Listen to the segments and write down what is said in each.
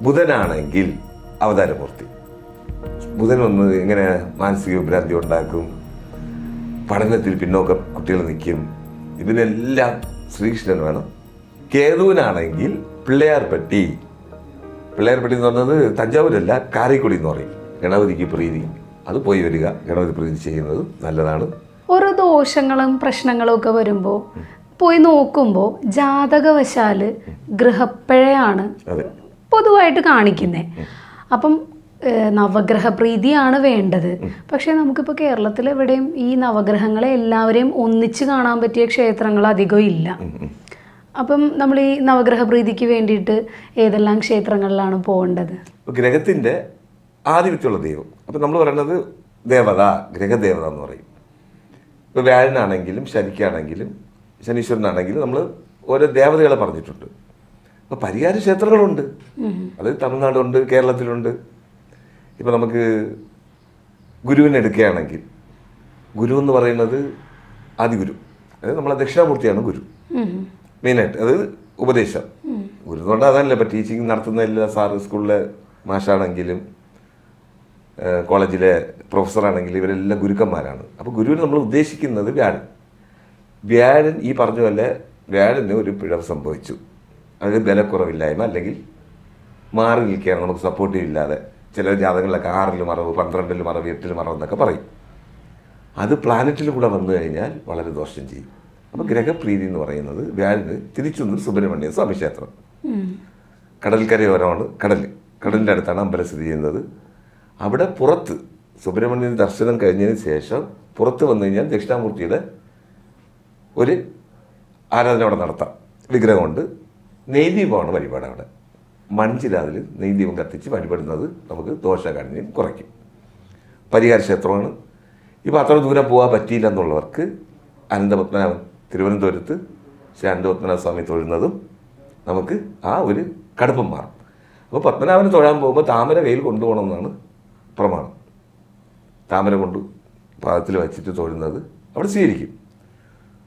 ബുധനാണെങ്കിൽ അവതാരമൂർത്തി. ബുധൻ വന്ന് എങ്ങനെ മാനസിക വിഭ്രാന്തി ഉണ്ടാക്കും പഠനത്തിൽ പിന്നോക്കം കുട്ടികൾ നിൽക്കും ഇതിനെല്ലാം ശ്രീകൃഷ്ണൻ വേണം. കേതുവിനാണെങ്കിൽ പിള്ളയാർപ്പെട്ടി പിള്ളയാർപ്പെട്ടി എന്ന് പറഞ്ഞത് തഞ്ചാവൂരല്ല കാരക്കുടി എന്ന് പറയും. ഗണപതിക്ക് പ്രീതി. അത് പോയി വരിക. ഗണപതി പ്രീതി ചെയ്യുന്നത് നല്ലതാണ്. ഓരോ ദോഷങ്ങളും പ്രശ്നങ്ങളും ഒക്കെ വരുമ്പോൾ പോയി നോക്കുമ്പോൾ ജാതകവശാൽ ഗൃഹപ്പഴയാണ് അതെ. പൊതുവായിട്ട് കാണിക്കുന്നത് അപ്പം നവഗ്രഹ പ്രീതിയാണ് വേണ്ടത്. പക്ഷേ നമുക്കിപ്പോൾ കേരളത്തിൽ എവിടെയും ഈ നവഗ്രഹങ്ങളെ എല്ലാവരെയും ഒന്നിച്ച് കാണാൻ പറ്റിയ ക്ഷേത്രങ്ങൾ അധികം ഇല്ല. അപ്പം നമ്മൾ ഈ നവഗ്രഹ പ്രീതിക്ക് വേണ്ടിയിട്ട് ഏതെല്ലാം ക്ഷേത്രങ്ങളിലാണ് പോകേണ്ടത്? ഗ്രഹത്തിന്റെ ആധിപത്യമുള്ള ദൈവം. അപ്പം നമ്മൾ പറയുന്നത് ദേവത ഗ്രഹദേവത എന്ന് പറയും. ഇപ്പോൾ വ്യാഴനാണെങ്കിലും ശനിക്കാണെങ്കിലും ശനീശ്വരനാണെങ്കിലും നമ്മൾ ഓരോ ദേവതകളെ പറഞ്ഞിട്ടുണ്ട്. അപ്പോൾ പരിഹാര ക്ഷേത്രങ്ങളുണ്ട്. അത് തമിഴ്നാടുണ്ട് കേരളത്തിലുണ്ട്. ഇപ്പോൾ നമുക്ക് ഗുരുവിനെ എടുക്കുകയാണെങ്കിൽ ഗുരു എന്ന് പറയുന്നത് ആദിഗുരു. അതായത് നമ്മളെ ദക്ഷിണാമൂർത്തിയാണ് ഗുരു. മെയിനായിട്ട് അത് ഉപദേശം. ഗുരു എന്ന് പറഞ്ഞാൽ അതല്ല ഇപ്പം ടീച്ചിങ് നടത്തുന്ന എല്ലാ സാറ് സ്കൂളിലെ മാഷാണെങ്കിലും കോളേജിലെ പ്രൊഫസറാണെങ്കിലും ഇവരെല്ലാം ഗുരുക്കന്മാരാണ്. അപ്പോൾ ഗുരുവിന് നമ്മൾ ഉദ്ദേശിക്കുന്നത് വ്യാഴൻ. വ്യാഴൻ ഈ പറഞ്ഞ പോലെ വ്യാഴന് ഒരു പിഴവ് സംഭവിച്ചു. അത് ബലക്കുറവില്ലായ്മ അല്ലെങ്കിൽ മാറി നിൽക്കുകയാണ്. നമുക്ക് സപ്പോർട്ടീവ് ഇല്ലാതെ ചില ജാതകങ്ങളിലൊക്കെ ആറിൽ മറവ് പന്ത്രണ്ടിൽ മറവ് എട്ടിൽ മറവ് എന്നൊക്കെ പറയും. അത് പ്ലാനറ്റിൽ കൂടെ വന്നു കഴിഞ്ഞാൽ വളരെ ദോഷം ചെയ്യും. അപ്പോൾ ഗ്രഹപ്രീതി എന്ന് പറയുന്നത് വ്യാഴന് തിരിച്ചൊന്ന് സുബ്രഹ്മണ്യ സ്വാമി ക്ഷേത്രം. കടൽക്കരയോരമാണ് കടൽ. കടലിന്റെ അടുത്താണ് അമ്പലം സ്ഥിതി ചെയ്യുന്നത്. അവിടെ പുറത്ത് സുബ്രഹ്മണ്യൻ ദർശനം കഴിഞ്ഞതിന് ശേഷം പുറത്ത് വന്നു കഴിഞ്ഞാൽ ദക്ഷിണാമൂർത്തിയുടെ ഒരു ആരാധന അവിടെ നടത്താം. വിഗ്രഹമുണ്ട്. നെയ്ദീപമാണ് വഴിപാട് അവിടെ. മൺചിലാതിൽ നെയ്ദീപം കത്തിച്ച് വഴിപെടുന്നത് നമുക്ക് ദോഷകാഠിന്യം കുറയ്ക്കും. പരിഹാര ക്ഷേത്രമാണ്. ഇപ്പോൾ അത്ര ദൂരം പോകാൻ പറ്റിയില്ല എന്നുള്ളവർക്ക് അനന്തപത്മനാഭൻ തിരുവനന്തപുരത്ത് ശ്രീ അനന്തപത്മനാഭ സ്വാമി തൊഴുന്നതും നമുക്ക് ആ ഒരു കടുപ്പം മാറും. അപ്പോൾ പത്മനാഭനെ തൊഴാൻ പോകുമ്പോൾ താമര കയ്യിൽ കൊണ്ടുപോകണമെന്നാണ് പ്രമാണം. താമര കൊണ്ട് പാദത്തിൽ വച്ചിട്ട് തൊഴുന്നത് അവിടെ സ്വീകരിക്കും.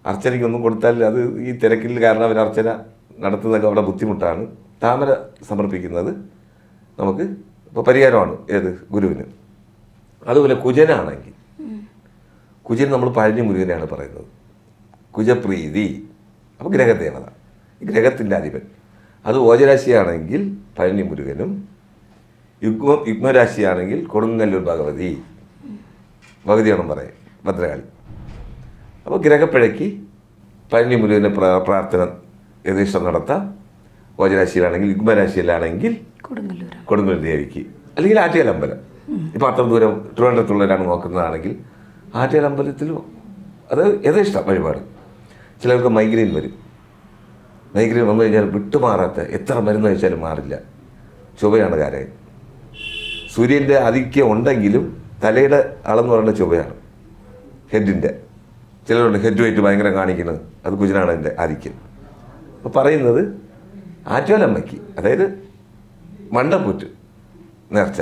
അർച്ചനയ്ക്കൊന്നും കൊടുത്താൽ അത് ഈ തിരക്കിൽ കാരണം അവർ അർച്ചന നടത്തുന്നതൊക്കെ അവിടെ ബുദ്ധിമുട്ടാണ്. താമര സമർപ്പിക്കുന്നത് നമുക്ക് ഇപ്പോൾ പരിഹാരമാണ്. ഏത്? ഗുരുവിന്. അതുപോലെ കുജനാണെങ്കിൽ. കുജൻ നമ്മൾ പഴഞ്ഞ മുരുകനെയാണ് പറയുന്നത്. കുജപ്രീതി. അപ്പോൾ ഗ്രഹദേവത. ഗ്രഹത്തിന്റെ അധിപൻ അത് ഓജരാശിയാണെങ്കിൽ പഴഞ്ഞ മുരുകനും യുഗ്മ യുഗ്മരാശിയാണെങ്കിൽ കൊടുങ്ങല്ലൂർ ഭഗവതി. ഭഗവതിയാണ് പറയാം. ഭദ്രകാളി. അപ്പോൾ ഗ്രഹപ്പിഴയ്ക്ക് പഴഞ്ഞ മുരുകന്റെ പ്രാർത്ഥന യഥേഷ്ടം നടത്താം വജരാശിയിലാണെങ്കിൽ യുഗ്മരാശിയിലാണെങ്കിൽ കൊടുങ്ങല്ലൂർ ദേവിക്ക് അല്ലെങ്കിൽ ആറ്റുകാൽ അമ്പലം ഇപ്പോൾ അത്ര ദൂരം തിരുവനന്തപുരത്തുള്ളവരാണ് നോക്കുന്നതാണെങ്കിൽ ആറ്റുകാൽ അമ്പലത്തിൽ അത് യഥേഷ്ടം വഴിപാട്. ചിലർക്ക് മൈഗ്രെയിൻ വരും. മൈഗ്രെയിൻ വന്നു കഴിഞ്ഞാൽ വിട്ടുമാറാത്ത എത്ര മരുന്ന് കഴിച്ചാലും മാറില്ല. ചുവയാണ് കാര്യം സൂര്യന്റെ ആധിക്യം ഉണ്ടെങ്കിലും തലയുടെ അളന്ന് പറയുന്ന ചുവയാണ് ഹെഡിന്റെ ചിലരുണ്ട് ഹെഡ് വെയിറ്റ് ഭയങ്കര കാണിക്കുന്നത്. അത് കുജനാണ് എന്റെ ആധിക്യം. അപ്പോൾ പറയുന്നത് ആറ്റുകാലമ്മയ്ക്ക് അതായത് മണ്ടപ്പുറ്റ് നേർച്ച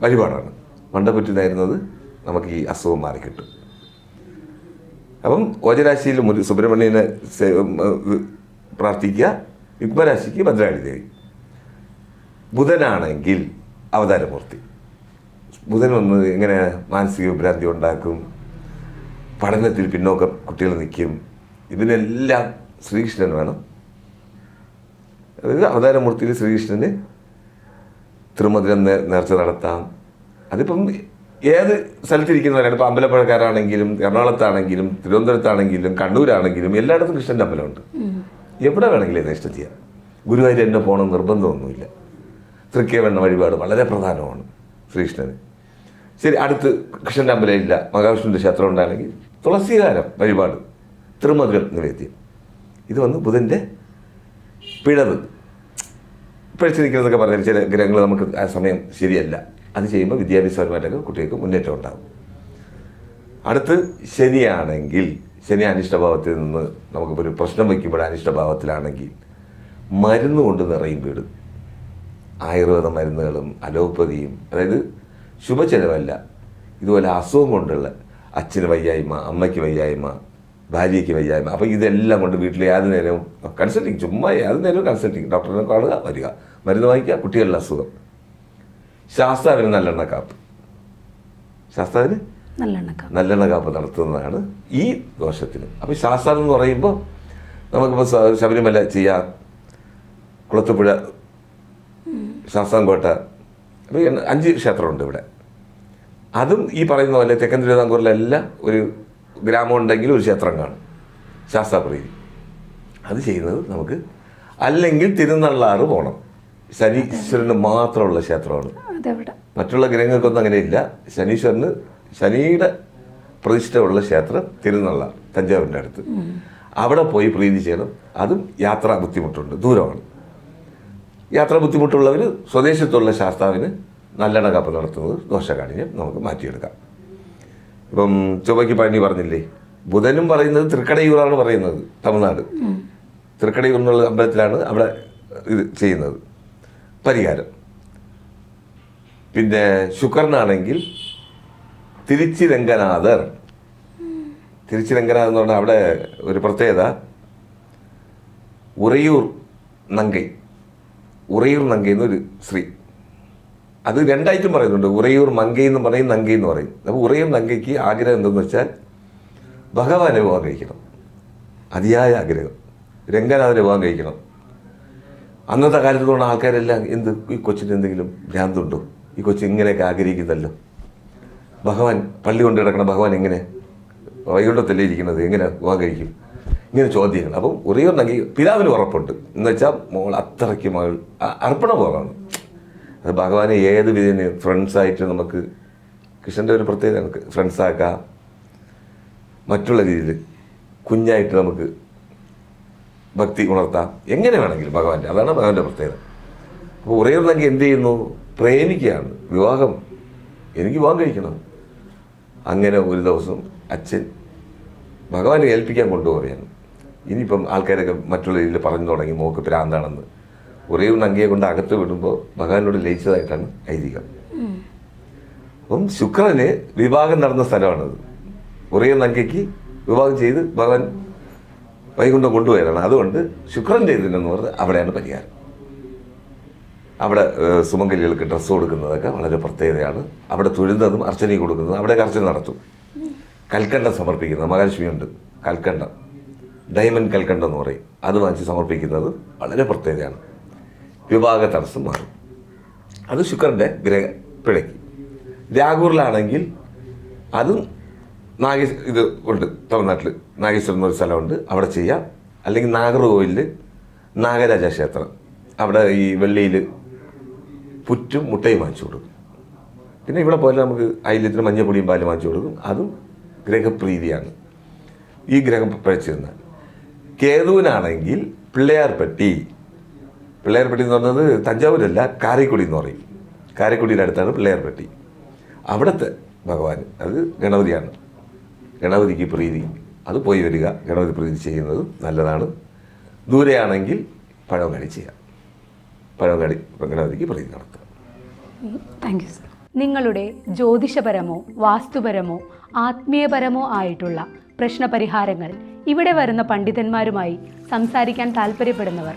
വഴിപാടാണ്. മണ്ടപ്പുറ്റ് നേരുന്നത് നമുക്ക് ഈ അസുഖം മാറിക്കിട്ടും. അപ്പം ഓജരാശിയിൽ മുരു സുബ്രഹ്മണ്യനെ പ്രാർത്ഥിക്കുക. യുഗ്മരാശിക്ക് ഭദ്രാളി ദേവി. ബുധനാണെങ്കിൽ അവതാരമൂർത്തി. ബുധൻ വന്ന് എങ്ങനെ മാനസിക വിഭ്രാന്തി ഉണ്ടാക്കും? പഠനത്തിൽ പിന്നോക്കം കുട്ടികൾ നിൽക്കും. ഇതിനെല്ലാം ശ്രീകൃഷ്ണൻ വേണം. അതായത് അവതാരമൂർത്തിയിൽ ശ്രീകൃഷ്ണന് തിരുമധുരം നേ- നേർച്ച നടത്താം. അതിപ്പം ഏത് സ്ഥലത്തിരിക്കുന്നവരാണ് ഇപ്പം അമ്പലപ്പുഴക്കാരാണെങ്കിലും എറണാകുളത്താണെങ്കിലും തിരുവനന്തപുരത്താണെങ്കിലും കണ്ണൂരാണെങ്കിലും എല്ലായിടത്തും കൃഷ്ണന്റെ അമ്പലമുണ്ട്. എവിടെ വേണമെങ്കിലും യഥേഷ്ടം ചെയ്യാം. ഗുരുവായൂർ തന്നെ പോകണം നിർബന്ധമൊന്നുമില്ല. തൃക്കേവണ്ണ വഴിപാട് വളരെ പ്രധാനമാണ് ശ്രീകൃഷ്ണന്. ശരി അടുത്ത് കൃഷ്ണന്റെ അമ്പലം ഇല്ല മഹാവിഷ്ണുവിന്റെ ക്ഷേത്രം ഉണ്ടാണെങ്കിൽ തുളസീകാരം വഴിപാട് തിരുമധുരം നിവേദ്യം. ഇത് വന്ന് ബുധന്റെ പിഴവ്. പിഴച്ചു നിൽക്കുന്നതൊക്കെ പറഞ്ഞാൽ ചില ഗ്രഹങ്ങൾ നമുക്ക് ആ സമയം ശരിയല്ല. അത് ചെയ്യുമ്പോൾ വിദ്യാഭ്യാസപരമായിട്ടൊക്കെ കുട്ടികൾക്ക് മുന്നേറ്റം ഉണ്ടാകും. അടുത്ത് ശനിയാണെങ്കിൽ ശനി അനിഷ്ടഭാവത്തിൽ നിന്ന് നമുക്കിപ്പോൾ ഒരു പ്രശ്നം വയ്ക്കുമ്പോൾ അനിഷ്ടഭാവത്തിലാണെങ്കിൽ മരുന്ന് കൊണ്ട് നിറയും വീട്. ആയുർവേദ മരുന്നുകളും അലോപ്പതിയും അതായത് ശുഭചെലവല്ല. ഇതുപോലെ അസുഖം കൊണ്ടുള്ള അച്ഛന് വയ്യായ്മ അമ്മയ്ക്ക് വയ്യായ്മ ഭാര്യയ്ക്ക് വയ്യായ്മ. അപ്പോൾ ഇതെല്ലാം കൊണ്ട് വീട്ടിൽ യാതൊരു നേരവും കൺസൾട്ടിങ് ചുമ്മാ യാതൊരു നേരവും കൺസൾട്ടിങ് ഡോക്ടറിനെ കാണുക വരിക. മരുന്ന് വാങ്ങിക്കുക കുട്ടികളുടെ അസുഖം. ശാസ്താവിന് നല്ലെണ്ണ കാപ്പ്. ശാസ്താവിന് നല്ലെണ്ണ നല്ലെണ്ണ കാപ്പ് നടത്തുന്നതാണ് ഈ ദോഷത്തിന്. അപ്പോൾ ശാസ്ത്രം എന്ന് പറയുമ്പോൾ നമുക്കിപ്പോൾ ശബരിമല ചെയ്യാം. കുളത്തുപുഴ ശാസ്താംകോട്ട. അപ്പോൾ അഞ്ച് ക്ഷേത്രമുണ്ട് ഇവിടെ. അതും ഈ പറയുന്ന പോലെ തെക്കൻ തിരുവിതാംകൂറിലെല്ലാം ഒരു ഗ്രാമം ഉണ്ടെങ്കിൽ ഒരു ക്ഷേത്രം കാണും. ശാസ്താപ്രീതി അത് ചെയ്യുന്നത് നമുക്ക് അല്ലെങ്കിൽ തിരുനള്ളാറ് പോകണം ശനീശ്വരന് മാത്രമുള്ള ക്ഷേത്രമാണ്. മറ്റുള്ള ഗ്രഹങ്ങൾക്കൊന്നും അങ്ങനെയില്ല. ശനീശ്വരന് ശനിയുടെ പ്രതിഷ്ഠയുള്ള ക്ഷേത്രം തിരുനള്ള തഞ്ചാവൂരിന്റെ അടുത്ത്. അവിടെ പോയി പ്രീതി ചെയ്യണം. അതും യാത്ര ബുദ്ധിമുട്ടുണ്ട് ദൂരമാണ്. യാത്ര ബുദ്ധിമുട്ടുള്ളവർ സ്വദേശത്തുള്ള ശാസ്താവിന് നല്ലെണ്ണ കാപ്പ് നടത്തുന്നത് ദോഷകാഠിന്യം നമുക്ക് മാറ്റിയെടുക്കാം. ഇപ്പം ചൊവ്വയ്ക്ക് പഴനി പറഞ്ഞില്ലേ? ബുധനും പറയുന്നത് തൃക്കടയൂറാണ് പറയുന്നത് തമിഴ്നാട്. തൃക്കടയൂർ എന്നുള്ള അമ്പലത്തിലാണ് അവിടെ ഇത് ചെയ്യുന്നത്. പരിഹാരം. പിന്നെ ശുക്രനാണെങ്കിൽ തിരുച്ചിരംഗനാഥർ തിരുച്ചിരംഗനാഥ് എന്ന് പറഞ്ഞാൽ അവിടെ ഒരു പ്രത്യേകത. ഉറയൂർ നങ്കൈ. ഉറയൂർ നങ്കൈ എന്നൊരു സ്ത്രീ. അത് രണ്ടായിട്ടും പറയുന്നുണ്ട്. ഉറയൂർ മങ്കൈ എന്ന് പറയും നങ്കൈ എന്ന് പറയും. അപ്പോൾ ഉറയൂർ നങ്കയ്ക്ക് ആഗ്രഹം എന്തെന്ന് വെച്ചാൽ ഭഗവാനെ വിവാഹം കഴിക്കണം. അതിയായ ആഗ്രഹം. രംഗനാഥനെ വിവാഹം കഴിക്കണം. അന്നത്തെ കാലത്ത് കൊണ്ട് ആൾക്കാരെല്ലാം എന്ത്? ഈ കൊച്ചിന് എന്തെങ്കിലും ഭ്രാന്തുണ്ടോ ഈ കൊച്ചു ഇങ്ങനെയൊക്കെ ആഗ്രഹിക്കുന്നല്ലോ. ഭഗവാൻ പള്ളി കൊണ്ട് കിടക്കണം ഭഗവാൻ എങ്ങനെ? വൈകുണ്ഠത്തല്ലേ ഇരിക്കുന്നത് എങ്ങനെ വിവാഹം കഴിക്കും? ഇങ്ങനെ ചോദ്യങ്ങൾ. അപ്പം ഉറിയൂർ നങ്കി പിതാവിന് ഉറപ്പുണ്ട്. എന്ന് വെച്ചാൽ മോൾ അത്രയ്ക്ക് മകൾ അർപ്പണ അർപ്പണബോധമാണ് അത് ഭഗവാനെ ഏത് വിധേന ഫ്രണ്ട്സായിട്ട് നമുക്ക് കൃഷ്ണന്റെ ഒരു പ്രത്യേകത നമുക്ക് ഫ്രണ്ട്സാക്കാം മറ്റുള്ള രീതിയിൽ കുഞ്ഞായിട്ട് നമുക്ക് ഭക്തി ഉണർത്താം. എങ്ങനെ വേണമെങ്കിലും ഭഗവാന്റെ അതാണ് ഭഗവാന്റെ പ്രത്യേകത. അപ്പോൾ ഉറയുന്നെങ്കിൽ എന്ത് ചെയ്യുന്നു? പ്രേമിക്കുകയാണ്. വിവാഹം. എനിക്ക് വിവാഹം കഴിക്കണം. അങ്ങനെ ഒരു ദിവസം അച്ഛൻ ഭഗവാനെ ഏൽപ്പിക്കാൻ കൊണ്ടുപോവുകയാണ്. ഇനിയിപ്പം ആൾക്കാരൊക്കെ മറ്റുള്ള രീതിയിൽ പറഞ്ഞു തുടങ്ങി മോക്ക് ഭ്രാന്താണെന്ന് ഉറയൂർ നങ്കിയെ കൊണ്ട് അകത്ത് വിടുമ്പോൾ ഭഗവാനോട് ലയിച്ചതായിട്ടാണ് ഐതിഹ്യം. അപ്പം ശുക്രന് വിവാഹം നടന്ന സ്ഥലമാണത്. ഉറയൂർ നങ്കയ്ക്ക് വിവാഹം ചെയ്ത് ഭഗവാൻ വൈകുണ്ഠം കൊണ്ടുപോയതാണ്. അതുകൊണ്ട് ശുക്രൻ ഇതിനെന്ന് പറഞ്ഞത് അവിടെയാണ് പരിഹാരം. അവിടെ സുമംഗലികൾക്ക് ഡ്രസ്സ് കൊടുക്കുന്നതൊക്കെ വളരെ പ്രത്യേകതയാണ്. അവിടെ തൊഴുന്നതും അർച്ചനയും കൊടുക്കുന്നതും അവിടെ അർച്ചന നടത്തും. കൽക്കണ്ടം സമർപ്പിക്കുന്നത് മഹാലക്ഷ്മിയുണ്ട്. കൽക്കണ്ടം ഡയമണ്ട് കൽക്കണ്ടം എന്ന് പറയും. അത് വാങ്ങിച്ച് സമർപ്പിക്കുന്നത് വളരെ പ്രത്യേകതയാണ്. വിവാഹ തടസ്സം മാറും. അത് ശുക്രന്റെ ഗ്രഹ പിഴയ്ക്ക്. രാഗൂറിലാണെങ്കിൽ അതും നാഗേ ഇത് ഉണ്ട് തമിഴ്നാട്ടിൽ നാഗേശ്വരം എന്നൊരു സ്ഥലമുണ്ട് അവിടെ ചെയ്യാം. അല്ലെങ്കിൽ നാഗർകോവിലിൽ നാഗരാജ ക്ഷേത്രം. അവിടെ ഈ വെള്ളിയിൽ പുറ്റും മുട്ടയും വാങ്ങിച്ചു കൊടുക്കും. പിന്നെ ഇവിടെ പോലെ നമുക്ക് അയിലത്തിന് മഞ്ഞപ്പൊടിയും പാലും വാങ്ങിച്ചു കൊടുക്കും. അതും ഗ്രഹപ്രീതിയാണ്. ഈ ഗ്രഹം പഴിച്ചിരുന്നാൽ കേതുവിനാണെങ്കിൽ പിള്ളയാർപ്പെട്ടി പിള്ളയാർപ്പെട്ടി എന്ന് പറഞ്ഞത് തഞ്ചാവൂരല്ല കാരക്കുടി എന്ന് പറയും. കാരക്കുടിയുടെ അടുത്താണ് പിള്ളേർപ്പെട്ടി അവിടുത്തെ ഭഗവാൻ അത് ഗണപതിയാണ്. ഗണപതിക്ക് പ്രീതി. അത് പോയി വരിക. ഗണപതി പ്രീതി ചെയ്യുന്നത് നല്ലതാണ്. ദൂരെയാണെങ്കിൽ പഴം കടി ചെയ്യാം പഴം കടി ഗണപതിക്ക് പ്രീതി നടക്കുക താങ്ക് യു സർ നിങ്ങളുടെ ജ്യോതിഷപരമോ വാസ്തുപരമോ ആത്മീയപരമോ ആയിട്ടുള്ള പ്രശ്നപരിഹാരങ്ങൾ ഇവിടെ വരുന്ന പണ്ഡിതന്മാരുമായി സംസാരിക്കാൻ താല്പര്യപ്പെടുന്നവർ